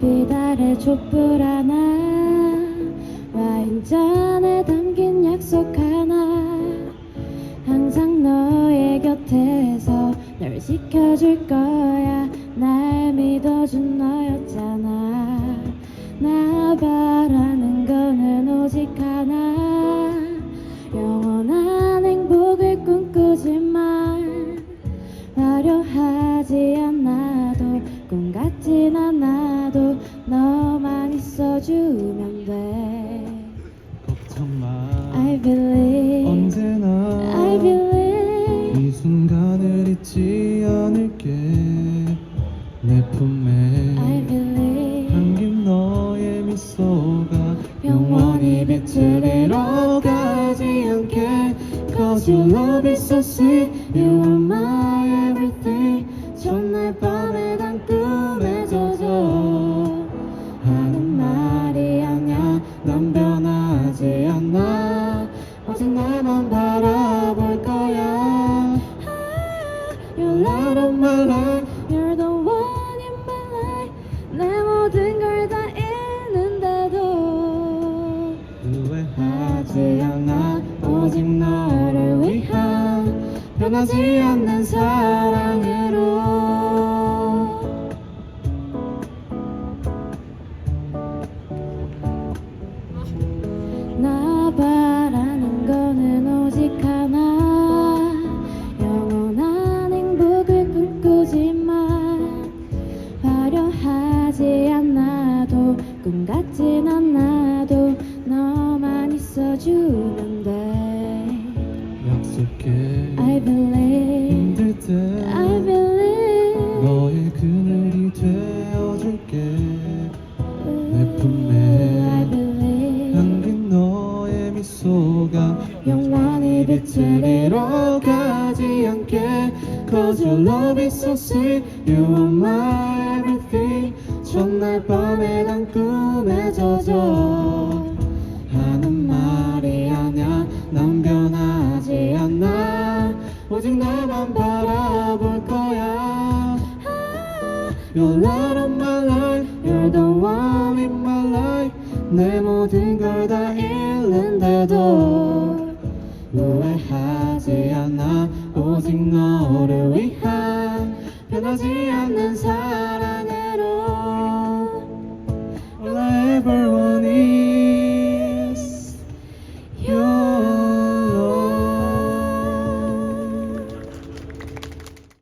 빛 아래 촛불 하나 와인잔에 담긴 약속 하나. 항상 너의 곁에서 널 지켜줄 거야. 날 믿어준 너였잖아. 나 바라는 거는 오직 하나 너만 있어주면 돼 걱정 마 I believe 언제나 I believe 이 순간을 잊지 않을게 내 품에 I believe 담긴 너의 미소가 영원히 빛을 잃어가지 않게 Cause your love is so sweet You are my 오직 나만 바라볼 거야. You're light of my life You're the one in my life. 내 모든 걸 다 잃는데도. 후회하지 않아. 오직 너를 위한 변하지 않는 사랑으로 꿈 같진 않아도 너만 있어주면 돼 약속해 I believe 힘들 때 I believe 너의 그늘이 되어줄게 내 품에 I believe 담긴 너의 미소가 영원히 빛을 잃어가지 않게 Cause your love is so sweet You are my everything 전날 밤에 난 꿈에 젖어 하는 말이 아냐 난 변하지 않아 오직 너만 바라볼 거야. You're light of my life You're the one in my life. 내 모든 걸 다 잃는데도 후회하지 않아. 오직 너를 위한 변하지 않는 사랑